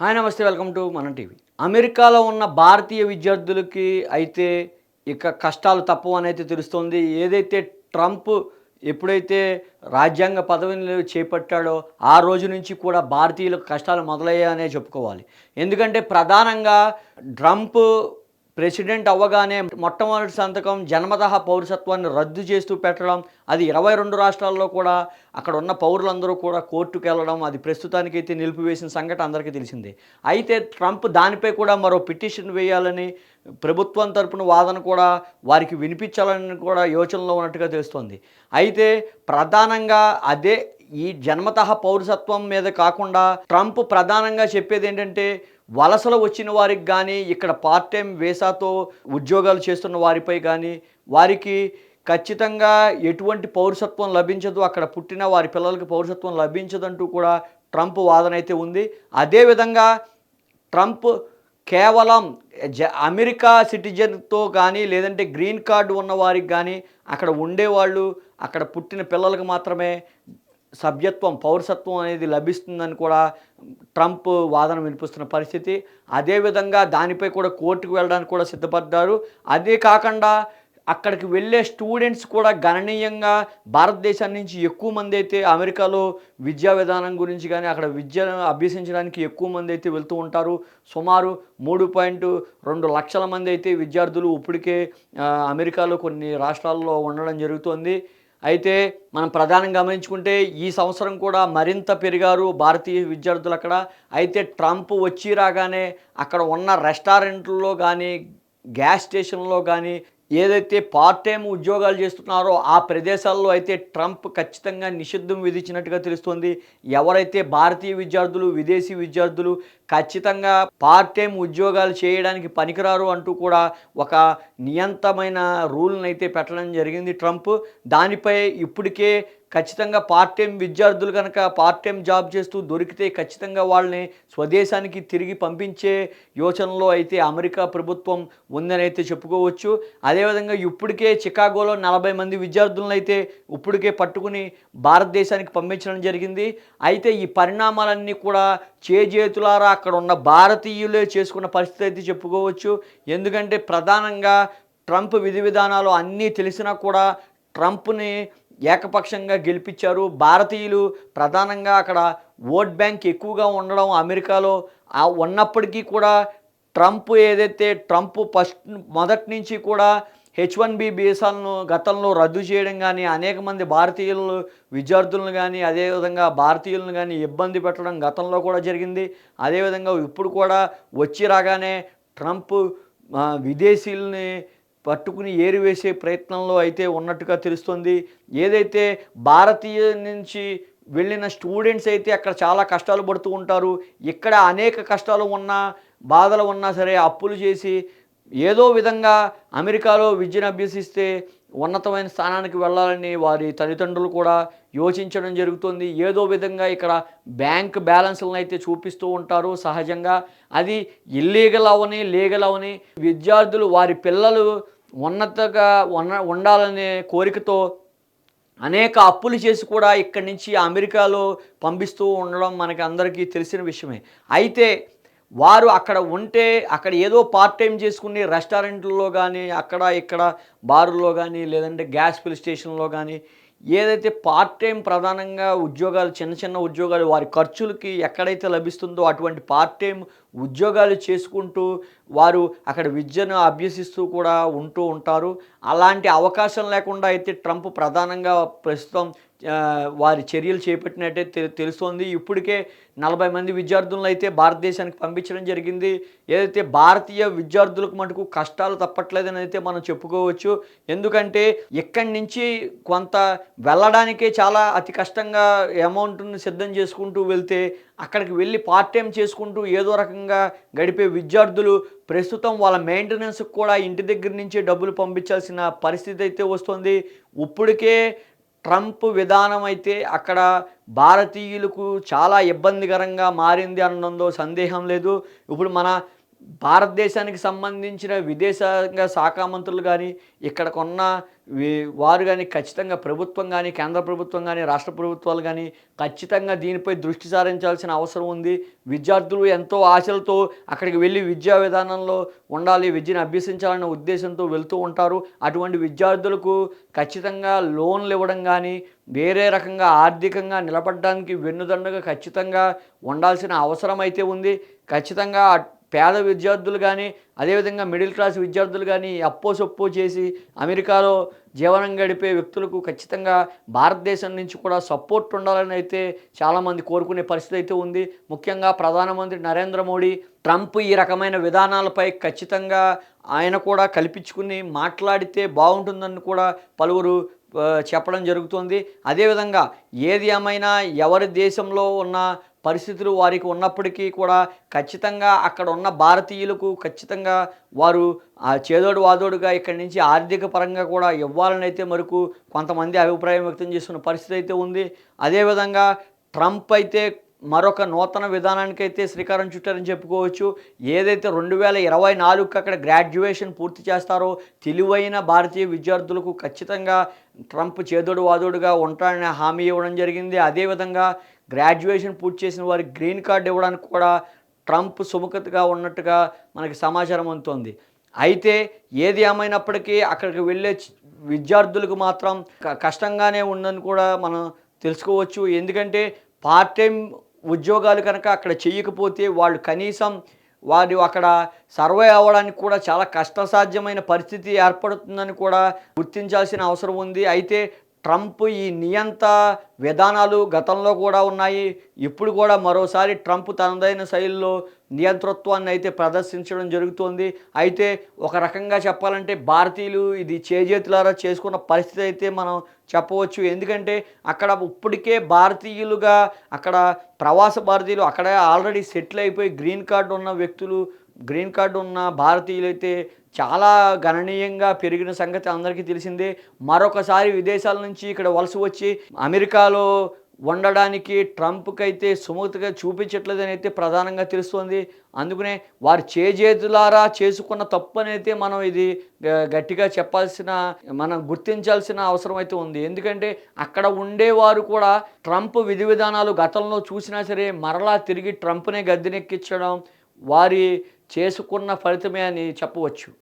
Hi నమస్తే welcome to మన TV. అమెరికాలో ఉన్న భారతీయ విద్యార్థులకి అయితే ఇక కష్టాలు తప్పవు అని అయితే తెలుస్తోంది. ఏదైతే ట్రంప్ ఎప్పుడైతే రాజ్యాంగ పదవిని చేపట్టాడో ఆ రోజు నుంచి కూడా భారతీయులకు కష్టాలు మొదలయ్యాయనే చెప్పుకోవాలి. ఎందుకంటే ప్రధానంగా ట్రంప్ ప్రెసిడెంట్ అవ్వగానే మొట్టమొదటి సంతకం జన్మతః పౌరసత్వాన్ని రద్దు చేస్తూ పెట్టడం అది ఇరవై రెండు రాష్ట్రాల్లో కూడా అక్కడ ఉన్న పౌరులందరూ కూడా కోర్టుకు వెళ్ళడం అది ప్రస్తుతానికైతే నిలిపివేసిన సంఘటన అందరికీ తెలిసిందే. అయితే ట్రంప్ దానిపై కూడా మరో పిటిషన్ వేయాలని ప్రభుత్వం తరపున వాదన కూడా వారికి వినిపించాలని కూడా యోచనలో ఉన్నట్టుగా తెలుస్తోంది. అయితే ప్రధానంగా అదే ఈ జన్మతః పౌరసత్వం మీద కాకుండా ట్రంప్ ప్రధానంగా చెప్పేది ఏంటంటే వలసలు వచ్చిన వారికి కానీ ఇక్కడ పార్ట్ టైం వేసాతో ఉద్యోగాలు చేస్తున్న వారిపై కానీ వారికి ఖచ్చితంగా ఎటువంటి పౌరసత్వం లభించదు. అక్కడ పుట్టిన వారి పిల్లలకి పౌరసత్వం లభించదంటూ కూడా ట్రంప్ వాదన అయితే ఉంది. అదేవిధంగా ట్రంప్ కేవలం జ అమెరికా సిటిజన్తో కానీ లేదంటే గ్రీన్ కార్డు ఉన్న వారికి కానీ అక్కడ ఉండేవాళ్ళు అక్కడ పుట్టిన పిల్లలకు మాత్రమే సభ్యత్వం పౌరసత్వం అనేది లభిస్తుందని కూడా ట్రంప్ వాదన వినిపిస్తున్న పరిస్థితి. అదేవిధంగా దానిపై కూడా కోర్టుకు వెళ్ళడానికి కూడా సిద్ధపడ్డారు. అదే కాకుండా అక్కడికి వెళ్ళే స్టూడెంట్స్ కూడా గణనీయంగా భారతదేశం నుంచి ఎక్కువ మంది అయితే అమెరికాలో విద్యా విధానం గురించి కానీ అక్కడ విద్యను అభ్యసించడానికి ఎక్కువ మంది అయితే వెళ్తూ ఉంటారు. సుమారు మూడు పాయింట్ రెండు లక్షల మంది అయితే విద్యార్థులు ఇప్పటికే అమెరికాలో కొన్ని రాష్ట్రాల్లో ఉండడం జరుగుతోంది. అయితే మనం ప్రధానంగా గమనించుకుంటే ఈ సంవత్సరం కూడా మరింత పెరిగారు భారతీయ విద్యార్థులు అక్కడ. అయితే ట్రంప్ వచ్చి రాగానే అక్కడ ఉన్న రెస్టారెంట్లలో కానీ గ్యాస్ స్టేషన్లో కానీ ఏదైతే పార్ట్ టైం ఉద్యోగాలు చేస్తున్నారో ఆ ప్రదేశాల్లో అయితే ట్రంప్ ఖచ్చితంగా నిషిద్ధం విధించినట్టుగా తెలుస్తుంది. ఎవరైతే భారతీయ విద్యార్థులు విదేశీ విద్యార్థులు ఖచ్చితంగా పార్ట్ టైం ఉద్యోగాలు చేయడానికి పనికిరారు అంటూ కూడా ఒక నియంతమైన రూల్ని అయితే పెట్టడం జరిగింది ట్రంప్. దానిపై ఇప్పటికే ఖచ్చితంగా పార్ట్ టైం విద్యార్థులు కనుక పార్ట్ టైం జాబ్ చేస్తూ దొరికితే ఖచ్చితంగా వాళ్ళని స్వదేశానికి తిరిగి పంపించే యోచనలో అయితే అమెరికా ప్రభుత్వం ఉందని అయితే చెప్పుకోవచ్చు. అదేవిధంగా ఇప్పటికే చికాగోలో నలభై మంది విద్యార్థులను అయితే ఇప్పటికే పట్టుకుని భారతదేశానికి పంపించడం జరిగింది. అయితే ఈ పరిణామాలన్నీ కూడా చేజేతులారా అక్కడ ఉన్న భారతీయులే చేసుకున్న పరిస్థితి అయితే చెప్పుకోవచ్చు. ఎందుకంటే ప్రధానంగా ట్రంప్ విధి విధానాలు అన్నీ తెలిసినా కూడా ట్రంప్ని ఏకపక్షంగా గెలిపించారు. భారతీయులు ప్రధానంగా అక్కడ ఓట్ బ్యాంక్ ఎక్కువగా ఉండడం అమెరికాలో ఆ ఉన్నప్పటికీ కూడా ట్రంప్ ఏదైతే ట్రంప్ ఫస్ట్ మొదటి నుంచి కూడా హెచ్ వన్ బి వీసాలను గతంలో రద్దు చేయడం కానీ అనేక మంది భారతీయులు విద్యార్థులను కానీ అదేవిధంగా భారతీయులను కానీ ఇబ్బంది పెట్టడం గతంలో కూడా జరిగింది. అదేవిధంగా ఇప్పుడు కూడా వచ్చి రాగానే ట్రంప్ విదేశీయుల్ని పట్టుకుని ఏరివేసే ప్రయత్నంలో అయితే ఉన్నట్టుగా తెలుస్తుంది. ఏదైతే భారతీయ నుంచి వెళ్ళిన స్టూడెంట్స్ అయితే అక్కడ చాలా కష్టాలు పడుతూ ఉంటారు. ఇక్కడ అనేక కష్టాలు ఉన్నా బాధలు ఉన్నా సరే అప్పులు చేసి ఏదో విధంగా అమెరికాలో విద్యను అభ్యసిస్తే ఉన్నతమైన స్థానానికి వెళ్ళాలని వారి తల్లిదండ్రులు కూడా యోచించడం జరుగుతుంది. ఏదో విధంగా ఇక్కడ బ్యాంక్ బ్యాలెన్స్లను అయితే చూపిస్తూ ఉంటారు సహజంగా. అది ఇల్లీగల్ అవని లీగల్ అవని విద్యార్థులు వారి పిల్లలు ఉన్నతగా ఉన్న ఉండాలనే కోరికతో అనేక అప్పులు చేసి కూడా ఇక్కడి నుంచి అమెరికాలో పంపిస్తూ ఉండడం మనకి అందరికీ తెలిసిన విషయమే. అయితే వారు అక్కడ ఉంటే అక్కడ ఏదో పార్ట్ టైం చేసుకుని రెస్టారెంట్లలో కానీ అక్కడ ఇక్కడ బారుల్లో కానీ లేదంటే గ్యాస్ ఫిల్ స్టేషన్లో కానీ ఏదైతే పార్ట్ టైం ప్రధానంగా ఉద్యోగాలు చిన్న చిన్న ఉద్యోగాలు వారి ఖర్చులకి ఎక్కడైతే లభిస్తుందో అటువంటి పార్ట్ టైం ఉద్యోగాలు చేసుకుంటూ వారు అక్కడ విద్యను అభ్యసిస్తూ కూడా ఉంటూ ఉంటారు. అలాంటి అవకాశం లేకుండా అయితే ట్రంప్ ప్రధానంగా ప్రస్తుతం వారి చర్యలు చేపట్టినట్టే తె- తెలుస్తోంది. ఇప్పటికే నలభై మంది విద్యార్థులను అయితే భారతదేశానికి పంపించడం జరిగింది. ఏదైతే భారతీయ విద్యార్థులకు మటుకు కష్టాలు తప్పట్లేదని అయితే మనం చెప్పుకోవచ్చు. ఎందుకంటే ఇక్కడి నుంచి కొంత వెళ్ళడానికే చాలా అతి కష్టంగా అమౌంట్ని సిద్ధం చేసుకుంటూ వెళ్తే అక్కడికి వెళ్ళి పార్ట్ టైం చేసుకుంటూ ఏదో రకంగా గడిపే విద్యార్థులు ప్రస్తుతం వాళ్ళ మెయింటెనెన్స్కి కూడా ఇంటి దగ్గర నుంచే డబ్బులు పంపించాల్సిన పరిస్థితి అయితే వస్తుంది. ఇప్పటికే ట్రంప్ విధానం అయితే అక్కడ భారతీయులకు చాలా ఇబ్బందికరంగా మారింది అనడంలో సందేహం లేదు. ఇప్పుడు మన భారతదేశానికి సంబంధించిన విదేశాంగ శాఖ మంత్రులు కానీ ఇక్కడకున్న వారు కానీ ఖచ్చితంగా ప్రభుత్వం కానీ కేంద్ర ప్రభుత్వం కానీ రాష్ట్ర ప్రభుత్వాలు కానీ ఖచ్చితంగా దీనిపై దృష్టి సారించాల్సిన అవసరం ఉంది. విద్యార్థులు ఎంతో ఆశలతో అక్కడికి వెళ్ళి విద్యా విధానంలో ఉండాలి విద్యను అభ్యసించాలనే ఉద్దేశంతో వెళ్తూ ఉంటారు. అటువంటి విద్యార్థులకు ఖచ్చితంగా లోన్లు ఇవ్వడం కానీ వేరే రకంగా ఆర్థికంగా నిలబడడానికి వెన్నుదండగా ఖచ్చితంగా ఉండాల్సిన అవసరం అయితే ఉంది. ఖచ్చితంగా పేద విద్యార్థులు కానీ అదేవిధంగా మిడిల్ క్లాస్ విద్యార్థులు కానీ అప్పో సొప్పో చేసి అమెరికాలో జీవనం గడిపే వ్యక్తులకు ఖచ్చితంగా భారతదేశం నుంచి కూడా సపోర్ట్ ఉండాలని అయితే చాలామంది కోరుకునే పరిస్థితి అయితే ఉంది. ముఖ్యంగా ప్రధానమంత్రి నరేంద్ర మోడీ ట్రంప్ ఈ రకమైన విధానాలపై ఖచ్చితంగా ఆయన కూడా కల్పించుకుని మాట్లాడితే బాగుంటుందని కూడా పలువురు చెప్పడం జరుగుతుంది. అదేవిధంగా ఏది ఏమైనా ఎవరి దేశంలో ఉన్న పరిస్థితులు వారికి ఉన్నప్పటికీ కూడా ఖచ్చితంగా అక్కడ ఉన్న భారతీయులకు ఖచ్చితంగా వారు ఆ చేదోడు వాదోడుగా ఇక్కడి నుంచి ఆర్థిక పరంగా కూడా ఇవ్వాలని అయితే మరకు కొంతమంది అభిప్రాయం వ్యక్తం చేస్తున్న పరిస్థితి అయితే ఉంది. అదేవిధంగా ట్రంప్ అయితే మరొక నూతన విధానానికి అయితే శ్రీకారం చుట్టారని చెప్పుకోవచ్చు. ఏదైతే రెండు వేల ఇరవై నాలుగుకి అక్కడ గ్రాడ్యుయేషన్ పూర్తి చేస్తారో తెలివైన భారతీయ విద్యార్థులకు ఖచ్చితంగా ట్రంప్ చేదోడు వాదోడుగా ఉంటాడని హామీ ఇవ్వడం జరిగింది. అదేవిధంగా గ్రాడ్యుయేషన్ పూర్తి చేసిన వారికి గ్రీన్ కార్డు ఇవ్వడానికి కూడా ట్రంప్ సుముఖతగా ఉన్నట్టుగా మనకి సమాచారం అందుతోంది. అయితే ఏది ఏమైనప్పటికీ అక్కడికి వెళ్ళే విద్యార్థులకు మాత్రం క- కష్టంగానే ఉందని కూడా మనం తెలుసుకోవచ్చు. ఎందుకంటే పార్ట్ టైం ఉద్యోగాలు కనుక అక్కడ చేయకపోతే వాళ్ళు కనీసం వారు అక్కడ సర్వే అవ్వడానికి కూడా చాలా కష్టసాధ్యమైన పరిస్థితి ఏర్పడుతుందని కూడా గుర్తించాల్సిన అవసరం ఉంది. అయితే ట్రంప్ ఈ నియంత విధానాలు గతంలో కూడా ఉన్నాయి. ఇప్పుడు కూడా మరోసారి ట్రంప్ తనదైన శైలిలో నియంతృత్వాన్ని అయితే ప్రదర్శించడం జరుగుతోంది. అయితే ఒక రకంగా చెప్పాలంటే భారతీయులు ఇది చేజేతులారా చేసుకున్న పరిస్థితి అయితే మనం చెప్పవచ్చు. ఎందుకంటే అక్కడ ఇప్పటికే భారతీయులుగా అక్కడ ప్రవాస భారతీయులు అక్కడ ఆల్రెడీ సెటిల్ అయిపోయి గ్రీన్ కార్డు ఉన్న వ్యక్తులు గ్రీన్ కార్డు ఉన్న భారతీయులు అయితే చాలా గణనీయంగా పెరిగిన సంగతి అందరికీ తెలిసిందే. మరొకసారి విదేశాల నుంచి ఇక్కడ వలస వచ్చి అమెరికాలో ఉండడానికి ట్రంప్కైతే సుముఖతగా చూపించట్లేదని అయితే ప్రధానంగా తెలుస్తోంది. అందుకనే వారు చేజేతులారా చేసుకున్న తప్పు అయితే మనం ఇది గ- గట్టిగా చెప్పాల్సిన మనం గుర్తించాల్సిన అవసరం అయితే ఉంది. ఎందుకంటే అక్కడ ఉండేవారు కూడా ట్రంప్ విధి విధానాలు గతంలో చూసినా సరే మరలా తిరిగి ట్రంప్నే గద్దెనెక్కించడం వారి చేసుకున్న ఫలితమే అని చెప్పవచ్చు.